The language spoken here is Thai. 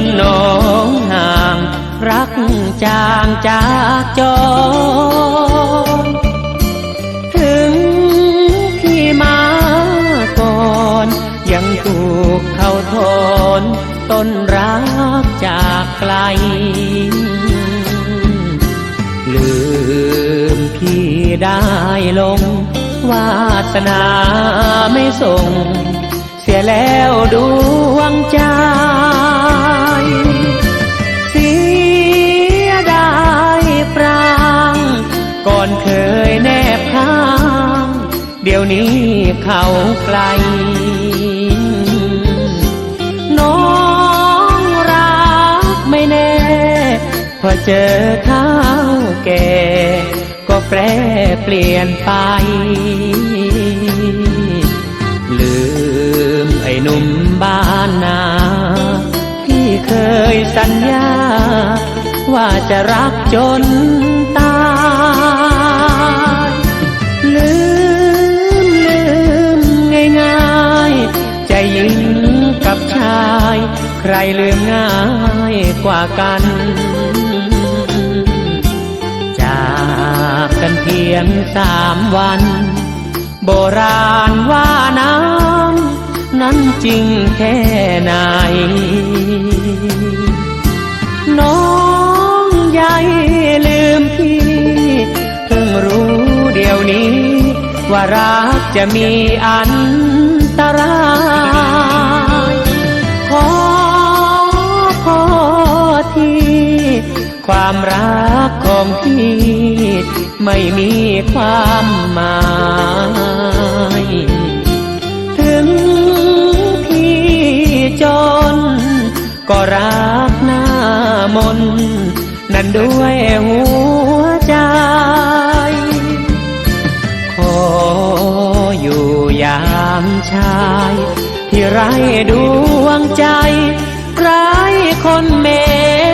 นหนองห่าง รักจางจากจรถึงพี่มาก่อน ยังถูกเขาทน ต้นรักจากไกล ลืมพี่ได้ลง วาสนาไม่ส่ง เสียแล้วดวงใจ เดี๋ยวนี้เขาไกล น้องรักไม่แน่ พอเจอข้าแก่ ก็แปรเปลี่ยนไป ลืมไอ้หนุ่มบ้านนา ที่เคยสัญญา ว่าจะรักจน ใครลืมง่ายกว่ากัน จากกันเพียงสามวัน โบราณว่าน้ำนั้นจริงแค่ไหน น้องใหญ่ลืมพี่ เพิ่งรู้เดี๋ยวนี้ ว่ารักจะมีอันตราย ความรักของพี่ไม่มีความหมายถึงพี่จน ก็รักหน้ามน นั่นด้วยหัวใจ ขออยู่ยามชาย ที่ไรดวงใจไร้คนเมต